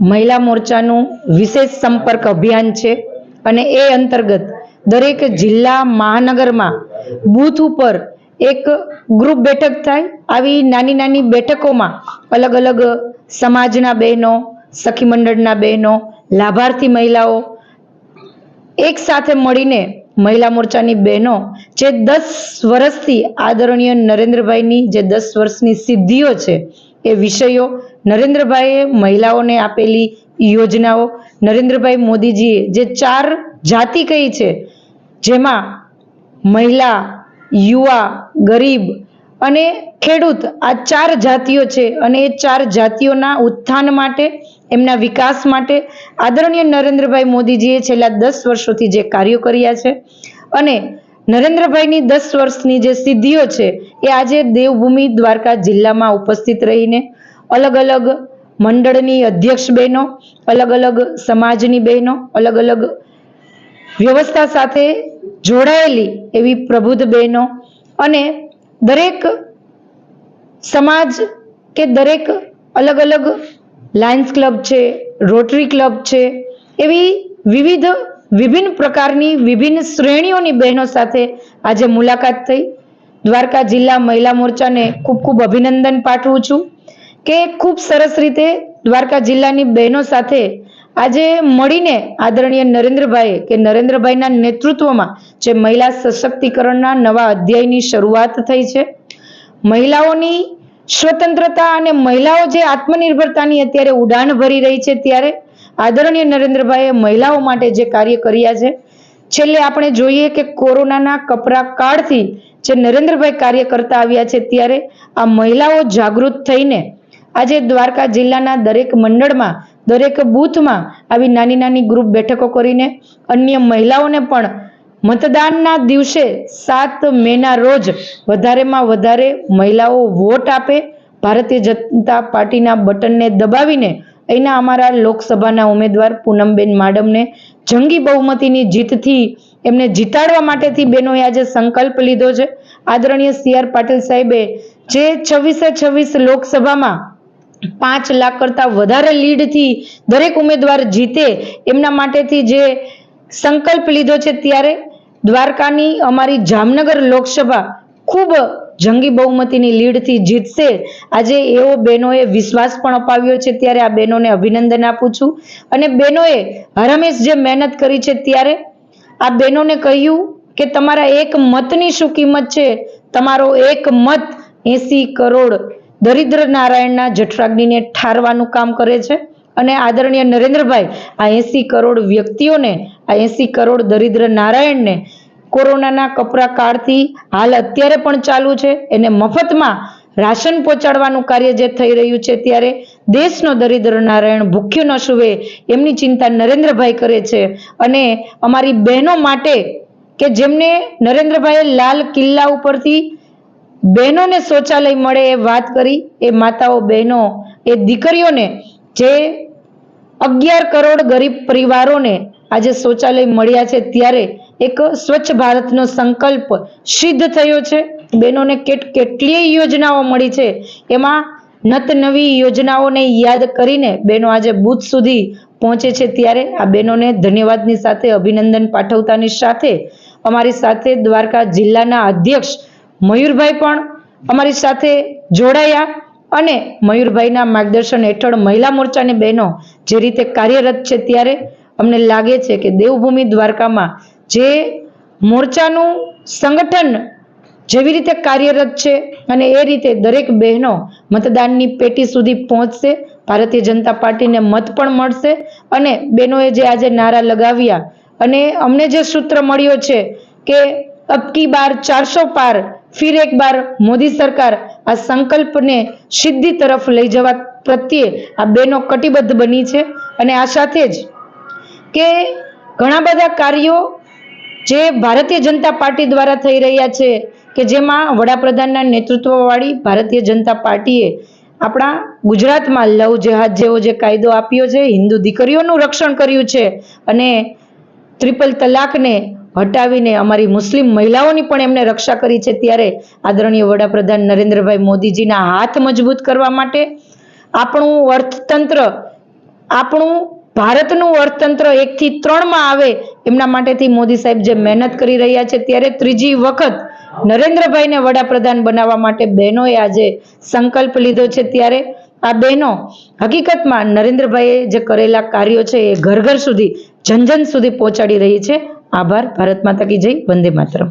મહિલા મોરચાનું વિશેષ સંપર્ક અભિયાન છે અને એ અંતર્ગત દરેક જિલ્લા મહાનગરમાં બૂથ ઉપર એક ગ્રુપ બેઠક થાય આવી નાની નાની બેઠકોમાં અલગ અલગ સમાજના બહેનો, સખી મંડળના બહેનો, લાભાર્થી મહિલાઓ એક સાથે મળીને મહિલા મોરચાની બહેનો જે દસ વર્ષથી આદરણીય નરેન્દ્રભાઈની જે દસ વર્ષની સિદ્ધિઓ છે એ વિષયો નરેન્દ્રભાઈએ મહિલાઓને આપેલી યોજનાઓ. નરેન્દ્રભાઈ મોદીજીએ જે ચાર જાતિ કહી છે, જેમાં મહિલા, યુવા, ગરીબ અને ખેડૂત, આ ચાર જાતિઓ છે અને એ ચાર જાતિઓના ઉત્થાન માટે, એમના વિકાસ માટે આદરણીય નરેન્દ્રભાઈ મોદીજીએ છેલ્લા દસ વર્ષોથી જે કાર્યો કર્યા છે અને નરેન્દ્રભાઈની દસ વર્ષની જે સિદ્ધિઓ છે, એ આજે દેવભૂમિ દ્વારકા જિલ્લામાં ઉપસ્થિત રહીને અલગ અલગ મંડળની અધ્યક્ષ બહેનો અલગ અલગ સમાજની બહેનો અલગ અલગ વ્યવસ્થા સાથે જોડાયેલી એવી પ્રબુદ્ધ બહેનો અને દરેક સમાજ કે દરેક અલગ અલગ લાયન્સ ક્લબ છે, રોટરી ક્લબ છે, એવી વિવિધ વિભિન્ન પ્રકારની વિભિન્ન શ્રેણીઓની બહેનો સાથે આજે મુલાકાત થઈ. દ્વારકા જિલ્લા મહિલા મોરચાને ખૂબ ખૂબ અભિનંદન પાઠવું છું. કે ખૂબ સરસ રીતે દ્વારકા જિલ્લાની બહેનો સાથે આજે મળીને આદરણીય નરેન્દ્રભાઈએ કે નરેન્દ્રભાઈના નેતૃત્વમાં જે મહિલા સશક્તિકરણના નવા અધ્યાયની શરૂઆત થઈ છે. મહિલાઓની સ્વતંત્રતા અને મહિલાઓ જે આત્મનિર્ભરતાની અત્યારે ઉડાન ભરી રહી છે ત્યારે આદરણીય નરેન્દ્રભાઈએ મહિલાઓ માટે જે કાર્ય કર્યા છે, છેલ્લે આપણે જોઈએ કે કોરોનાના કપરા કાળથી જે નરેન્દ્રભાઈ કાર્ય કરતા આવ્યા છે ત્યારે આ મહિલાઓ જાગૃત થઈને આજે દ્વારકા જિલ્લાના દરેક મંડળમાં, દરેક બૂથમાં આવી નાની નાની ગ્રુપ બેઠકો કરીને અન્ય મહિલાઓને પણ મતદાનના દિવસે સાત મેના રોજ વધારેમાં વધારે મહિલાઓ વોટ આપે. ભારતીય જનતા પાર્ટીના બટનને દબાવીને અહીંના અમારા લોકસભાના ઉમેદવાર પૂનમબેન માડમને જંગી બહુમતીની જીતથી એમને જીતાડવા માટેથી બહેનોએ આજે સંકલ્પ લીધો છે. આદરણીય સી આર પાટીલ સાહેબે જે છવ્વીસે છવ્વીસ લોકસભામાં પાંચ લાખ કરતા વધારે લીડથી દરેક ઉમેદવાર જીતે એમના માટેથી જે સંકલ્પ લીધો છે ત્યારે દ્વારકાની અમારી જામનગર લોકસભા ખૂબ જંગી બહુમતીની લીડથી જીતશે. આજે એવો બહેનોએ વિશ્વાસ પણ અપાવ્યો છે ત્યારે આ બહેનોને અભિનંદન આપું છું. અને બહેનોએ હરમેશ જે મહેનત કરી છે ત્યારે આ બહેનોને કહ્યું કે તમારા એક મતની શું કિંમત છે? તમારો એક મત એસી કરોડ દરિદ્ર નારાયણના જઠરાગ્નિને ઠારવાનું કામ કરે છે અને આદરણીય નરેન્દ્રભાઈ આ એંસી કરોડ વ્યક્તિઓને, આ એંસી કરોડ દરિદ્ર નારાયણને કોરોનાના કપરા કાળથી હાલ અત્યારે પણ ચાલુ છે. એને મફતમાં રાશન પહોંચાડવાનું કાર્ય જે થઈ રહ્યું છે ત્યારે દેશનો દરિદ્ર નારાયણ ભૂખ્યો ન સુવે એમની ચિંતા નરેન્દ્રભાઈ કરે છે. અને અમારી બહેનો માટે કે જેમને નરેન્દ્રભાઈએ લાલ કિલ્લા ઉપરથી બહેનોને શૌચાલય મળે એ વાત કરી, એ માતાઓ બહેનો, એ દીકરીઓને જે અગિયાર કરોડ ગરીબ પરિવારોને આજે શૌચાલય મળ્યા છે ત્યારે એક સ્વચ્છ ભારતનો સંકલ્પ સિદ્ધ થયો છે. બહેનોને કેટ, કેટલીય યોજનાઓ મળી છે. એમાં નત નવી યોજનાઓને યાદ કરીને બહેનો આજે બૂથ સુધી પહોંચે છે ત્યારે આ બહેનોને ધન્યવાદની સાથે અભિનંદન પાઠવતાની સાથે અમારી સાથે દ્વારકા જિલ્લાના અધ્યક્ષ મયુરભાઈ પણ અમારી સાથે જોડાયા અને મયુરભાઈના માર્ગદર્શન હેઠળ મહિલા મોરચાની બહેનો જે રીતે કાર્યરત છે ત્યારે અમને લાગે છે કે દેવભૂમિ દ્વારકામાં જે મોરચાનું સંગઠન જેવી રીતે કાર્યરત છે અને એ રીતે દરેક બહેનો મતદાનની પેટી સુધી પહોંચશે, ભારતીય જનતા પાર્ટીને મત પણ મળશે અને બહેનોએ જે આજે નારા લગાવ્યા અને અમને જે સૂત્ર મળ્યો છે કે અબકી બાર ચારસો પાર ફિર એક બાર મોદી સરકાર આ સંકલ્પને સિદ્ધિ તરફ લઈ જવા પ્રત્યે આ બહેનો કટિબદ્ધ બની છે અને આ સાથે જ કે ઘણા બધા કાર્યો જે ભારતીય જનતા પાર્ટી દ્વારા થઈ રહ્યા છે કે જેમાં વડાપ્રધાનના નેતૃત્વવાળી ભારતીય જનતા પાર્ટીએ આપણા ગુજરાતમાં લવ જેહાદ જેવો જે કાયદો આપ્યો છે, હિન્દુ દીકરીઓનું રક્ષણ કર્યું છે અને ટ્રિપલ તલાકને હટાવીને અમારી મુસ્લિમ મહિલાઓની પણ એમને રક્ષા કરી છે ત્યારે આદરણીય વડાપ્રધાન નરેન્દ્રભાઈ મોદીજીના હાથ મજબૂત કરવા માટે આપણું અર્થતંત્ર, આપણું ભારતનું અર્થતંત્ર એકથી ત્રણમાં આવે એમના માટેથી મોદી સાહેબ જે મહેનત કરી રહ્યા છે ત્યારે ત્રીજી વખત નરેન્દ્રભાઈને વડાપ્રધાન બનાવવા માટે બહેનોએ આજે સંકલ્પ લીધો છે ત્યારે આ બહેનો હકીકતમાં નરેન્દ્રભાઈએ જે કરેલા કાર્યો છે એ ઘર ઘર સુધી જન જન સુધી પહોંચાડી રહી છે. આભાર. ભારત માતા કી જય. વંદે માતરમ.